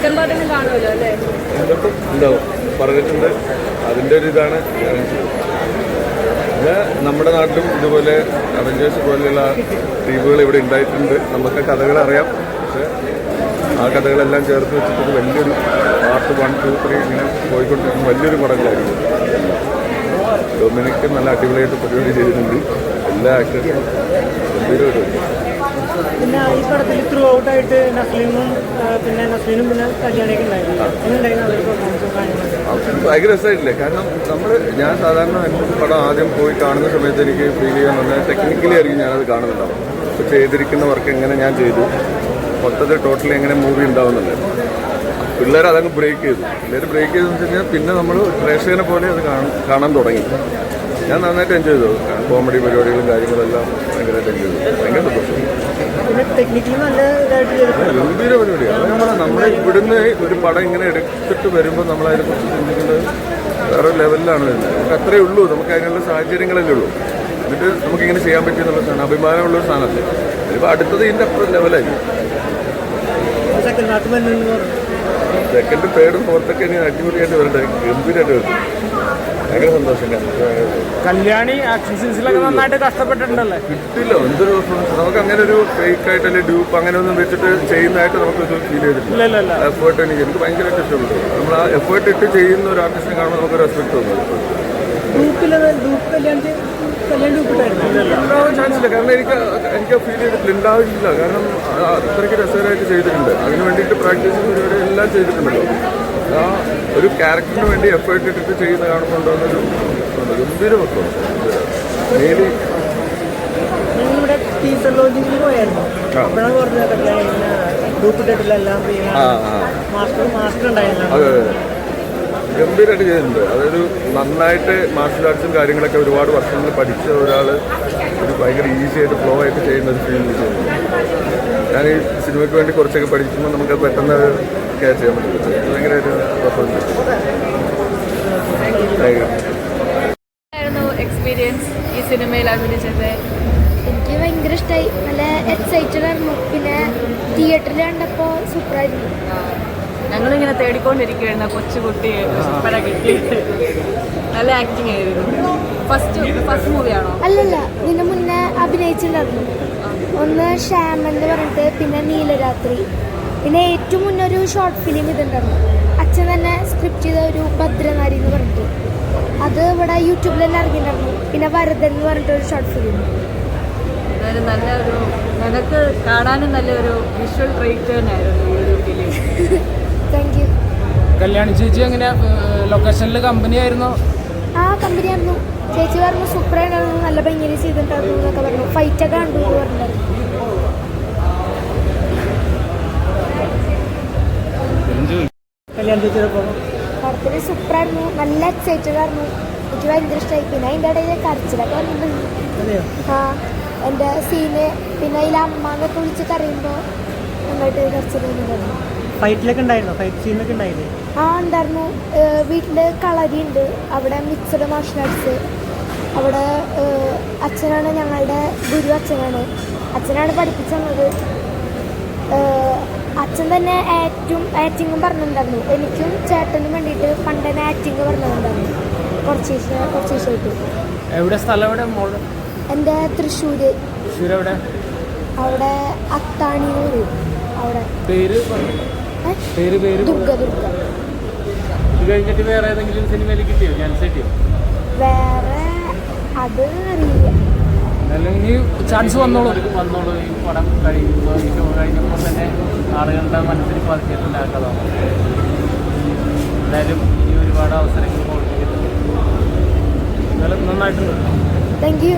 Second പറഞ്ഞിട്ടുണ്ട്. അതിന്റെ ഒരു ഇതാണ് നമ്മുടെ നാട്ടിലും ഇതുപോലെ അവഞ്ചേഴ്സ് പോലെയുള്ള ടീമുകൾ ഇവിടെ ഉണ്ടായിട്ടുണ്ട്. നമുക്ക് കഥകൾ അറിയാം. പക്ഷേ ആ കഥകളെല്ലാം ചേർത്ത് വെച്ചിട്ട് വലിയൊരു പാർട്ട് വൺ ടു ത്രീ ഇങ്ങനെ പോയിക്കൊണ്ടിരിക്കുന്ന വലിയൊരു പടങ്ങളായിരിക്കും. ഡൊമിനിക്ക് നല്ല അടിപൊളിയായിട്ട് പരിപാടി ചെയ്തിട്ടുണ്ട്. എല്ലാ ആക്ടേഴ്സും പരിപാടി പിന്നെ ഈ പടത്തിൽ ത്രൂ ഔട്ട് ആയിട്ട് നസ്ലീമും പിന്നെ നസ്ലീനും പിന്നെ കല്യാണിയൊക്കെ ഭയങ്കര രസമായിട്ടില്ലേ? കാരണം നമ്മൾ ഞാൻ സാധാരണ എന്റെ പടം ആദ്യം പോയി കാണുന്ന സമയത്ത് എനിക്ക് ഫീൽ ചെയ്യാൻ പറഞ്ഞാൽ ടെക്നിക്കലി ആയിരിക്കും ഞാനത് കാണുന്നുണ്ടാവും അപ്പോൾ ചെയ്തിരിക്കുന്ന വർക്ക് എങ്ങനെ ഞാൻ ചെയ്തു? മൊത്തത്തിൽ ടോട്ടലി എങ്ങനെ മൂവി ഉണ്ടാവുന്നുണ്ട്? പിള്ളേർ അതങ്ങ് ബ്രേക്ക് ചെയ്തു. പിള്ളേർ ബ്രേക്ക് ചെയ്തെന്ന് വെച്ച് കഴിഞ്ഞാൽ പിന്നെ നമ്മൾ പ്രേക്ഷകനെ പോലെ അത് കാണാൻ തുടങ്ങി. ഞാൻ നന്നായിട്ട് എൻജോയ് ചെയ്തു. കോമഡി പരിപാടികളും കാര്യങ്ങളെല്ലാം ഭയങ്കരമായിട്ട് എൻജോയ് ചെയ്തു. ഭയങ്കര പിന്നെ ടെക്നിക്കലി നല്ല ഇതായിട്ട് ചെയ്തിട്ടുണ്ട്. ഗംഭീര പരിപാടിയാണ് നമ്മളെ നമ്മുടെ ഇവിടുന്ന് ഒരു പടം ഇങ്ങനെ എടുത്തിട്ട് വരുമ്പോൾ നമ്മൾ അതിനെക്കുറിച്ച് ചിന്തിക്കുന്നത് വേറെ ലെവലിലാണ് വരുന്നത്. നമുക്ക് അത്രേ ഉള്ളൂ. നമുക്ക് അതിനുള്ള സാഹചര്യങ്ങളല്ലേ ഉള്ളൂ. എന്നിട്ട് നമുക്കിങ്ങനെ ചെയ്യാൻ പറ്റിയെന്നുള്ള സാധനം അഭിമാനമുള്ള ഒരു സാധനമല്ലേ? ഇനിയിപ്പോൾ അടുത്തത് ഇതിന്റെ അപ്പുറം ലെവലായിരിക്കും സെക്കൻഡ് തേർഡ് ഫോർത്തൊക്കെ ഇനി അടിപൊളിയായിട്ട് വരട്ടെ. ഗംഭീരമായിട്ട് വരും ഭയങ്കര സന്തോഷം. കല്യാണി ആക്ഷൻ സീൻസിലൊക്കെ നന്നായിട്ട് കഷ്ടപ്പെട്ടിട്ടുണ്ടല്ലേ? കിട്ടില്ല എന്തൊരു. നമുക്ക് അങ്ങനെ ഒരു ഫേക്ക് ആയിട്ട് അല്ലെങ്കിൽ ഡ്യൂപ്പ് അങ്ങനെ ഒന്നും വെച്ചിട്ട് ചെയ്യുന്നതായിട്ട് നമുക്ക് ഫീൽ ചെയ്തിട്ടില്ല. ഇല്ല ഇല്ല ഇല്ല. എഫേർട്ട് എനിക്ക് എനിക്ക് ഭയങ്കരമായിട്ട് ഇഷ്ടപ്പെട്ടു. നമ്മൾ ആ എഫേർട്ട് ഇട്ട് ചെയ്യുന്ന ഒരു ആർട്ടിസ്റ്റിനെ കാണുമ്പോൾ നമുക്ക് റെസ്പെക്ട് തോന്നുന്നു ഉണ്ടാവാൻ ചാൻസ് ഇല്ല കാരണം എനിക്ക് എനിക്ക് ഫീൽ ചെയ്തിട്ടില്ല. ഉണ്ടാവില്ല കാരണം അത്രയ്ക്ക് രസകരമായിട്ട് ചെയ്തിട്ടുണ്ട്. അതിന് വേണ്ടിയിട്ട് പ്രാക്ടീസ് പരിപാടി എല്ലാം ചെയ്തിട്ടുണ്ടല്ലോ ആ ഒരു ക്യാരക്ടറിന് വേണ്ടി എഫേർട്ട് ഇട്ടിട്ട് ചെയ്യുന്ന കാണുന്നുണ്ടോന്നൊരു ഗംഭീര മെയിലി ഞങ്ങളിവിടെ ടീച്ചർ ലോഞ്ചിങ്ങിൽ പോയായിരുന്നു. അപ്പോഴാണ് പറഞ്ഞത് കല്യാൺ ഗ്രൂപ്പ് ഇട്ടിട്ടില്ല എല്ലാം ആ ആ. മാസ്റ്റർ മാസ്റ്റർ ഉണ്ടായിരുന്നു ഗംഭീരമായിട്ട് ചെയ്തിട്ടുണ്ട്. അതൊരു നന്നായിട്ട് മാർഷൽ ആർട്സും കാര്യങ്ങളൊക്കെ ഒരുപാട് വർഷങ്ങൾ പഠിച്ച ഒരാൾ ഒരു ഭയങ്കര ഈസി ആയിട്ട് ഫ്ലോ ആയിട്ട് ചെയ്യുന്ന ഒരു ഫീൽ ഞാൻ ഈ സിനിമയ്ക്ക് വേണ്ടി കുറച്ചൊക്കെ പഠിക്കുമ്പോൾ നമുക്ക് പെട്ടെന്ന് ക്യാച്ച് ചെയ്യാൻ പറ്റും. ഭയങ്കരമായിട്ട് എക്സ്പീരിയൻസ് ഈ സിനിമയിൽ അഭിനയിച്ചത്? എനിക്ക് ഭയങ്കര ഇഷ്ടമായി നല്ല എക്സൈറ്റഡ് ആയിരുന്നു. പിന്നെ തിയേറ്ററിൽ കണ്ടപ്പോൾ സൂപ്പറായിരുന്നു ഞങ്ങളിങ്ങനെ തേടിക്കൊണ്ടിരിക്കുകയായിരുന്നു. കൊച്ചുകുട്ടി കിട്ടിയിട്ട്. നല്ല ആക്ടിങ് ആയിരുന്നു. ഫസ്റ്റ് ഫസ്റ്റ് മൂവിയാണോ അല്ലല്ല ഇതിനു മുന്നേ അഭിനയിച്ചിട്ടുണ്ടായിരുന്നു. ഒന്ന് ശ്യാം എന്ന് പറഞ്ഞിട്ട് പിന്നെ നീലരാത്രി. പിന്നെ ഏറ്റവും മുന്നേ ഒരു ഷോർട്ട് ഫിലിം ഇതുണ്ടായിരുന്നു. അച്ഛൻ തന്നെ സ്ക്രിപ്റ്റ് ചെയ്ത ഒരു ഭദ്രനാരി എന്ന് പറഞ്ഞിട്ട്. അത് ഇവിടെ യൂട്യൂബിൽ തന്നെ ഇറങ്ങിയിട്ടുണ്ടായിരുന്നു. പിന്നെ വരദൻ എന്ന് പറഞ്ഞിട്ട് ഒരു ഷോർട്ട് ഫിലിം അതൊരു നല്ലൊരു ഞങ്ങൾക്ക് കാണാനും നല്ലൊരു വിഷ്വൽ ട്രീറ്റ് തന്നെയായിരുന്നു ഈ ഒരു ഫിലിം താങ്ക് യു കല്യാണി ചേച്ചി എങ്ങനെ ലൊക്കേഷനിൽ കമ്പനി ആയിരുന്നോ? ആ കമ്പനി ആയിരുന്നു. ചേച്ചി പറഞ്ഞു സൂപ്പറായിരുന്നു നല്ല ഭംഗിയിൽ ചെയ്തിട്ടുണ്ടായിരുന്നു എന്നൊക്കെ പറഞ്ഞു. ഫൈറ്റൊക്കെ കണ്ടു എന്ന് പറഞ്ഞിട്ടുണ്ടായിരുന്നു. കല്യാൺ ചേച്ചിയുടെ പടത്തിൽ സൂപ്പറായിരുന്നു നല്ല എക്സൈറ്റഡ് ആയിരുന്നു. എനിക്ക് ഭയങ്കര ഇഷ്ടമായി പിന്നെ അതിന്റെ ഇടയിൽ കരച്ചിലൊക്കെ വന്നിട്ടുണ്ട്. ആ എന്റെ സീന് പിന്നെ അതിൽ അമ്മ എന്നൊക്കെ വിളിച്ച് കരയുമ്പോൾ നന്നായിട്ട് കരച്ചിൽ വന്നിട്ടുണ്ടായിരുന്നു ഫൈറ്റിലൊക്കെ ഉണ്ടായിരുന്നു ഫൈറ്റ് സീനൊക്കെ ഉണ്ടായില്ലേ? ആ ഉണ്ടായിരുന്നു. വീട്ടിൽ കളരി ഉണ്ട്. അവിടെ മിക്സഡ് മാർഷൽ ആർട്സ് അവിടെ അച്ഛനാണ് ഞങ്ങളുടെ ഗുരു അച്ഛനാണ്. അച്ഛനാണ് പഠിപ്പിച്ചു തന്നത് ഏഹ്, അച്ഛൻ തന്നെ ആക്റ്റും ആക്ടിങ്ങും പറഞ്ഞിട്ടുണ്ടായിരുന്നു. എനിക്കും ചേട്ടനും വേണ്ടിയിട്ട് പണ്ട് തന്നെ ആക്ടിങ് പറഞ്ഞിട്ടുണ്ടായിരുന്നു. കുറച്ച് ദിവസം കുറച്ച് ദിവസമായിട്ട് എവിടെ സ്ഥലം എവിടെ? മോൾ? എന്റെ തൃശ്ശൂർ തൃശ്ശൂർ എവിടെ? അവിടെ അത്താണി അവിടെ. പേര് പേര് പേര്. ദുർഗ ദുർഗ. ഇത് കഴിഞ്ഞിട്ട് വേറെ ഏതെങ്കിലും സിനിമയിൽ കിട്ടിയോ? ചാൻസ് കിട്ടിയോ? വേറെ അത് അറിയില്ല. അല്ലെങ്കിൽ ഇനി ചാൻസ് വന്നോളൂ. വന്നോളൂ. ഈ പടം കഴിയുമ്പോൾ കഴിഞ്ഞപ്പോൾ തന്നെ ആളുകളുടെ മനസ്സിൽ പതിച്ചിട്ടുണ്ട് ആ കഥ എന്തായാലും ഇനി ഒരുപാട് അവസരങ്ങൾ കൊടുത്തിട്ടുണ്ട് എന്നാലും നന്നായിട്ടുണ്ട്. Thank you